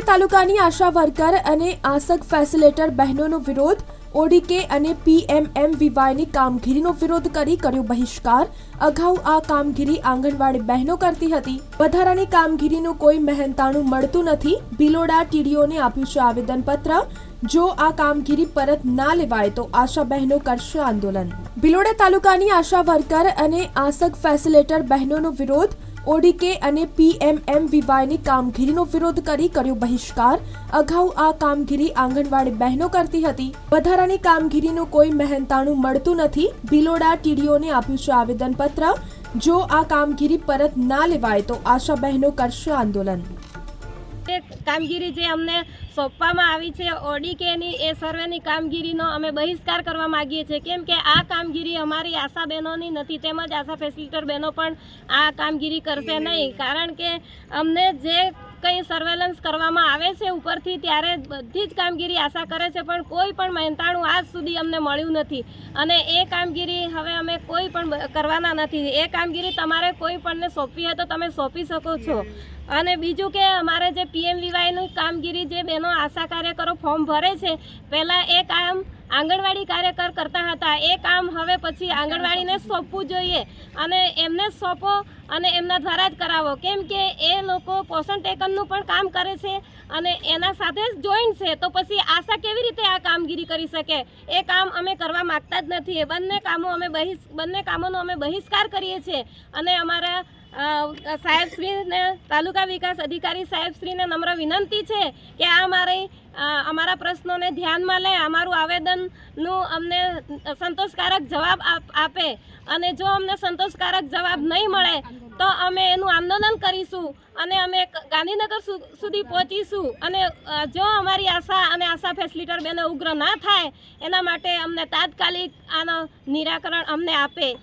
તાલુકાની આશા વર્કર અને આસક ફેસિલેટર બહેનોનો વિરોધ, ઓડીકે અને પીએમએમવીવાયની કામગીરીનો વિરોધ કરી કર્યો બહિષ્કાર. અગાઉ આ કામગીરી આંગણવાડી બહેનો કરતી હતી. વધારાની કામગીરીનું કોઈ મહેનતાણું મળતું નથી. બિલોડા ટીડીઓને આપ્યું છે આવેદનપત્ર. જો આ કામગીરી પરત ના લેવાય તો આશા બહેનો કરશે આંદોલન. બિલોડા તાલુકાની આશા વર્કર અને આસક ફેસિલેટર બહેનોનો વિરોધ ઓડીકે અને પીએમએમવીવાયની કામગીરીનો વિરોધ કરી કર્યો બહિષ્કાર. અગાઉ આ કામગીરી આંગણવાડી બહેનો કરતી હતી. વધારાની કામગીરીનું કોઈ મહેનતાણું મળતું નથી. બિલોડા ટીડીઓને આપ્યું છે આવેદનપત્ર. જો આ કામગીરી પરત ના લેવાય તો આશા બહેનો કરશે આંદોલન. એ કામગીરી જે અમને સોંપવામાં આવી છે ઓડીકેની એ સર્વેની કામગીરીનો અમે બહિષ્કાર કરવા માગીએ છીએ. કેમ કે આ કામગીરી અમારી આશા બહેનોની નથી, તેમજ આશા ફેસિલિટર બહેનો પણ આ કામગીરી કરશે નહીં. કારણ કે અમને જે કંઈ સર્વેલન્સ કરવામાં આવે છે ઉપરથી ત્યારે બધી જ કામગીરી આશા કરે છે, પણ કોઈ પણ મહેનતાણું આજ સુધી અમને મળ્યું નથી. અને એ કામગીરી હવે અમે કોઈ પણ કરવાના નથી. એ કામગીરી તમારે કોઈ પણને સોંપવી હોય તો તમે સોંપી શકો છો. અને બીજું કે અમારે જે પીએમવીવાયની કામગીરી જે બહેનો આશા કાર્યકરો ફોર્મ ભરે છે, પહેલાં એ કામ આંગણવાડી કાર્યકર કરતા હતા. એ કામ હવે પછી આંગણવાડીને સોંપવું જોઈએ અને એમને સોંપો અને એમના દ્વારા જ કરાવો. કેમ કે એ લોકો પોષણ ટેકનનું પણ કામ કરે છે અને એના સાથે જ જોઈન્ટ છે. તો પછી આશા કેવી રીતે આ કામગીરી કરી શકે? એ કામ અમે કરવા માગતા જ નથી. એ બંને કામો અમે બહિષ બંને કામોનો અમે બહિષ્કાર કરીએ છીએ. અને અમારા સાહેબશ્રીને તાલુકા વિકાસ અધિકારી સાહેબશ્રીને નમ્ર વિનંતી છે કે આ અમારી અ, અમારા પ્રશ્નોને ધ્યાનમાં લે અમારું આવેદનનું અમને સંતોષકારક જવાબ આપ- અને જો અમને સંતોષકારક જવાબ નહીં મળે, તો અમે એનું આંદોલન કરીશું અને અમે ગાંધીનગર સુધી પહોંચીશું. અને જો અમારી આશા અને આશા ફેસિલિટર બેનો ઉગ્ર ના થાય, એના માટે અમને તાત્કાલિક આનો નિરાકરણ અમને આપે.